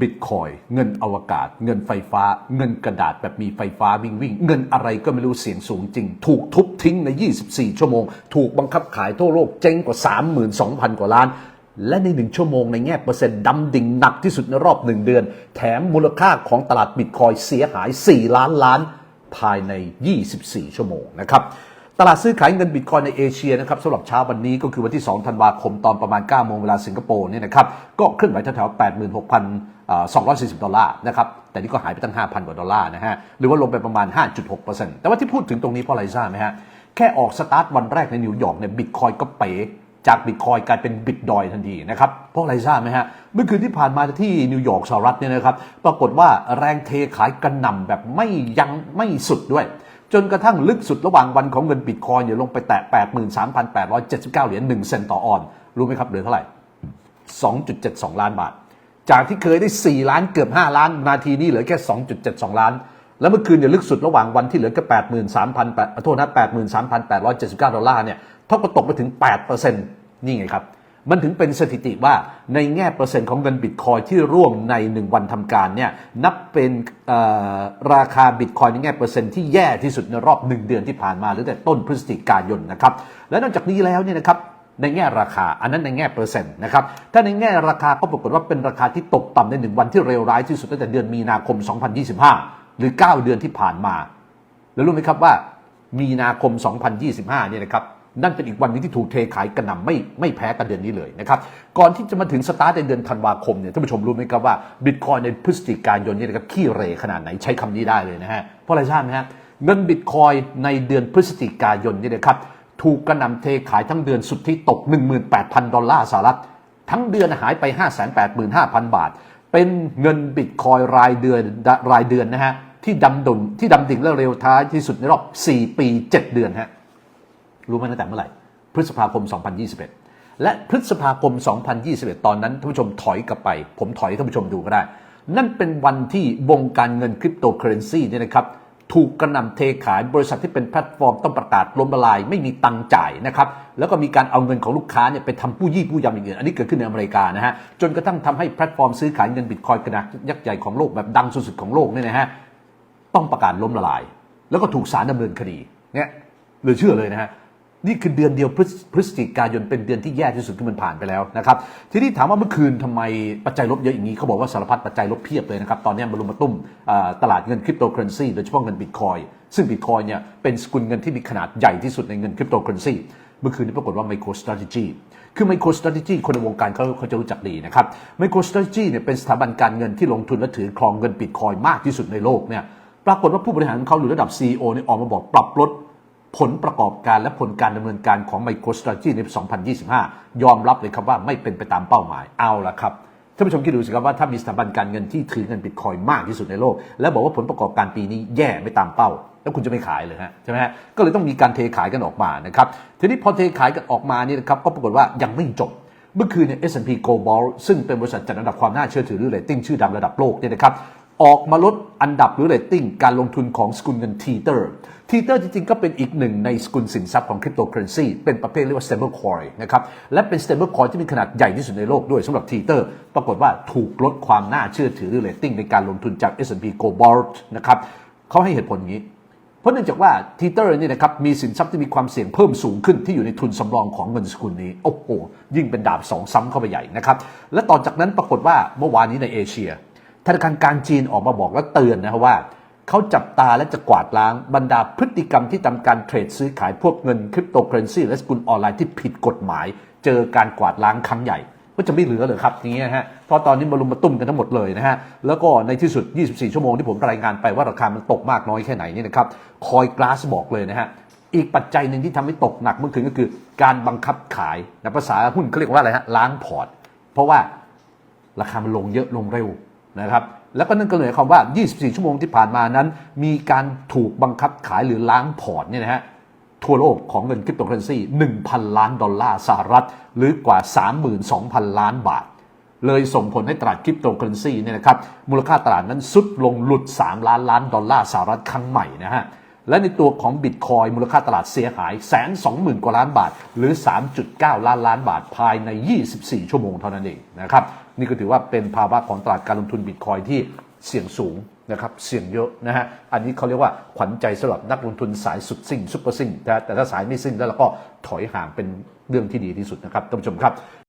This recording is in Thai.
บิตคอยเงินอวกาศ เงินไฟฟ้า เงินกระดาษแบบมีไฟฟ้าวิ่งวิ่ง เงินอะไรก็ไม่รู้เสียงสูงจริง ถูกทุบทิ้งใน 24 ชั่วโมง ถูกบังคับขายทั่วโลกเจ๊งกว่า 32,000 กว่าล้าน และในหนึ่งชั่วโมงในแง่เปอร์เซ็นต์ดำดิ่งหนักที่สุดในรอบหนึ่งเดือน แถมมูลค่าของตลาดบิตคอยเสียหาย 4 ล้านล้าน ภายใน 24 ชั่วโมงนะครับ ตลาดซื้อขายเงินบิตคอยในเอเชียนะครับสำหรับเช้าวันนี้ก็คือวันที่ 2 ธันวาคมตอนประมาณ 9 โมงเวลาสิงคโปร์เนี่ยนะครับก็เคลื่อนไหวแถวๆ86,240 ดอลลาร์นะครับแต่นี่ก็หายไปตั้ง 5,000 กว่าดอลลาร์นะฮะหรือว่าลงไปประมาณ 5.6%แต่ว่าที่พูดถึงตรงนี้เพราะอะไรทราบไหมฮะแค่ออกสตาร์ทวันแรกในนิวยอร์กเนี่ยบิตคอยก็เป๋จากบิตคอยกลายเป็นบิตดอยทันทีนะครับเพราะอะไรทราบไหมฮะเมื่อคืนที่ผ่านมาที่นิวยอร์กสหรัฐเนี่ยนะครับปรากฏว่าแรงเทขายกระหน่ำแบบไม่ยั้งไม่สุดด้วย จนกระทั่งลึกสุดระหว่างวันของเงินบิตคอยเนี่ยลงไปแตะ 83,879 เหรียญ1เซนต์ต่อออน รู้ไหมครับเหลือเท่าไหร่ 2.72 ล้านบาท จากที่เคยได้ 4 ล้านเกือบ 5 ล้าน นาทีนี้เหลือแค่ 2.72 ล้าน แล้วเมื่อคืนเนี่ยลึกสุดระหว่างวันที่เหลือแค่83,000โทษนะ83,879 ดอลลาร์เนี่ยเท่ากับตกไปถึง 8%นี่ไงครับ มันถึงเป็นสถิติว่าในแง่เปอร์เซ็นต์ของเงินบิตคอยที่ร่วงใน 1 วันทำการเนี่ยนับเป็นราคาบิตคอยในแง่เปอร์เซ็นต์ที่แย่ที่สุดในรอบ 1 เดือนที่ผ่านมาหรือแต่ต้นพฤศจิกายนนะครับและนอกจากนี้แล้วเนี่ยนะครับในแง่ราคา อันนั้นในแง่เปอร์เซ็นต์นะครับ ถ้าในแง่ราคาก็ปรากฏว่าเป็นราคาที่ตกต่ำในหนึ่งวันที่เลวร้ายที่สุดตั้งแต่เดือนมีนาคม 2025 หรือ 9 เดือนที่ผ่านมา แล้วรู้ไหมครับว่ามีนาคม 2025 เนี่ยนะครับ นั่นเป็นอีกวันนึงที่ถูกเทขายกระหน่ำไม่ไม่แพ้กันเดือนนี้เลยนะครับก่อนที่จะมาถึงสตาร์ทในเดือนธันวาคมเนี่ยท่านผู้ชมรู้ไหมครับว่าบิตคอยในพฤศจิกายนนี่นะครับขี้เรขนาดไหนใช้คำนี้ได้เลยนะฮะเพราะอะไรทราบไหมฮะเงินบิตคอยในเดือนพฤศจิกายนนี่นะครับถูกกระหน่ำเทขายทั้งเดือนสุดที่ตก 18,000 ดอลลาร์สหรัฐ ทั้งเดือนหายไป 585,000 บาท เป็นเงินบิตคอยรายเดือนรายเดือนนะฮะที่ดำดุนที่ดำดิ่งและเร็วท้ายที่สุดในรอบ 4 ปี 7 เดือนฮะ รู้ไหมตั้งแต่เมื่อไหร่ พฤษภาคม 2021 และพฤษภาคม 2021 ตอนนั้นท่านผู้ชมถอยกลับไป ผมถอยท่านผู้ชมดูก็ได้ นั่นเป็นวันที่วงการเงินคริปโตเคอเรนซีเนี่ยนะครับถูกกระหน่ำเทขายบริษัทที่เป็นแพลตฟอร์มต้องประกาศล้มละลาย ไม่มีตังค์จ่ายนะครับ แล้วก็มีการเอาเงินของลูกค้าเนี่ยไปทำผู้ยี่ผู้ยำอย่างอื่นอันนี้เกิดขึ้นในอเมริกานะฮะจนกระทั่งทำให้แพลตฟอร์มซื้อขายเงินบิตคอยน์ขนาดยักษ์ใหญ่ของโลกแบบดังสุดๆของโลกเนี่ยนะฮะต้องประกาศล้มละลาย แล้วก็ถูกศาลดำเนินคดีเนี่ยเหลือเชื่อเลยนะฮะ นี่คือเดือนเดียวพฤศจิกายนเป็นเดือนที่แย่ที่สุดที่มันผ่านไปแล้วนะครับ ทีนี้ถามว่าเมื่อคืนทำไมปัจจัยลบเยอะอย่างนี้เขาบอกว่าสารพัดปัจจัยลบเพียบเลยนะครับ ตอนนี้มารุมมาตุ้มตลาดเงินคริปโตเคอเรนซีโดยเฉพาะเงินบิตคอยซึ่งบิตคอยเนี่ยเป็นสกุลเงินที่มีขนาดใหญ่ที่สุดในเงินคริปโตเคอเรนซีเมื่อคืนนี้ปรากฏว่า MicroStrategy คือ MicroStrategy คนในวงการเขาเขาจะรู้จักดีนะครับ MicroStrategy เนี่ยเป็นสถาบันการเงินที่ลงทุนและถือครองเงินบิตคอยมากที่สุดในโลกเนี่ยปรากฏว่าผู้บริหารของเขาหรือระดับ CEO เนี่ยออกมาบอกปรับลด ผลประกอบการและผลการดำเนินการของ MicroStrategy ใน 2025 ยอมรับเลยครับว่าไม่เป็นไปตามเป้าหมายเอาละครับท่านผู้ชมคิดดูสิครับว่าถ้ามีสถาบันการเงินที่ถือเงินบิตคอยมากที่สุดในโลก แล้วบอกว่าผลประกอบการปีนี้แย่ไม่ตามเป้า แล้วคุณจะไม่ขายเลยฮะใช่ไหมฮะก็เลยต้องมีการเทขายกันออกมานะครับทีนี้พอเทขายกันออกมานี่นะครับก็ปรากฏว่ายังไม่จบเมื่อคืนเนี่ย S&P Global ซึ่งเป็นบริษัทจัดอันดับความน่าเชื่อถือหรือเรตติ้งชื่อดังระดับโลกเนี่ยนะครับ ออกมาลดอันดับหรือเรตติ้งการลงทุนของสกุลเงินทีเตอร์ทีเตอร์จริงๆ ก็เป็นอีกหนึ่งในสกุลสินทรัพย์ของคริปโตเคอเรนซีเป็นประเภทเรียกว่า stable coin นะครับและเป็น stable coin ที่มีขนาดใหญ่ที่สุดในโลกด้วยสำหรับทีเตอร์ปรากฏว่าถูกลดความน่าเชื่อถือหรือเรตติ้งในการลงทุนจาก S&P Global นะครับเขาให้เหตุผลงนี้เพราะเนื่องจากว่าทีเตอร์นี่นะครับมีสินทรัพย์ที่มีความเสี่ยงเพิ่มสูงขึ้นที่อยู่ในทุนสำรองของเงินสกุลนี้โอ้โหยิ่งเป็นดาบสองซ้ำเข้าไปใหญ่นะครับและต่อจากนั้นปรากฏว่าเมื่อวานนี้ในเอเชีย ธนาคารกลางจีนออกมาบอกและเตือนนะครับว่าเขาจับตาและจะกวาดล้างบรรดาพฤติกรรมที่ทำการเทรดซื้อขายพวกเงินคริปโตเคอเรนซีและสกุลออนไลน์ที่ผิดกฎหมาย เจอการกวาดล้างครั้งใหญ่ก็จะไม่เหลือเลยครับนี้นะฮะเพราะตอนนี้มารุมมาตุ้มกันทั้งหมดเลยนะฮะแล้วก็ในที่สุด 24 ชั่วโมงที่ผมรายงานไปว่าราคามันตกมากน้อยแค่ไหนนี่นะครับคอยกลาสบอกเลยนะฮะอีกปัจจัยหนึ่งที่ทำให้ตกหนักเมื่อคืนก็คือ การบังคับขายนะภาษาหุ้นเขาเรียกว่าอะไรฮะล้างพอร์ต เพราะว่าราคามันลงเยอะลงเร็ว นะครับแล้วก็นั่นก็เลยความว่า 24 ชั่วโมงที่ผ่านมานั้น มีการถูกบังคับขายหรือล้างพอร์ตเนี่ยนะฮะทั่วโลกของเงินคริปโตเคอเรนซี 1,000 ล้านดอลลาร์สหรัฐ หรือกว่า 32,000 ล้านบาท เลยส่งผลให้ตลาดคริปโตเคอเรนซีเนี่ยนะครับมูลค่าตลาดนั้นสุดลงหลุด 3 ล้านล้านดอลลาร์สหรัฐครั้งใหม่นะฮะ และในตัวของบิตคอยมูลค่าตลาดเสียหายแสนสองหมื่นกว่าล้านบาท หรือ 3.9 ล้านล้านบาทภายใน 24 ชั่วโมงเท่านั้นเองนะครับนี่ก็ถือว่าเป็นภาวะของตลาดการลงทุนบิตคอยที่เสี่ยงสูงนะครับเสี่ยงเยอะนะฮะอันนี้เขาเรียกว่าขวัญใจสำหรับนักลงทุนสายสุดซิ่งซุปเปอร์ซิ่งนะแต่ถ้าสายไม่ซิ่งแล้วเราก็ถอยห่างเป็นเรื่องที่ดีที่สุดนะครับท่านผู้ชมครับ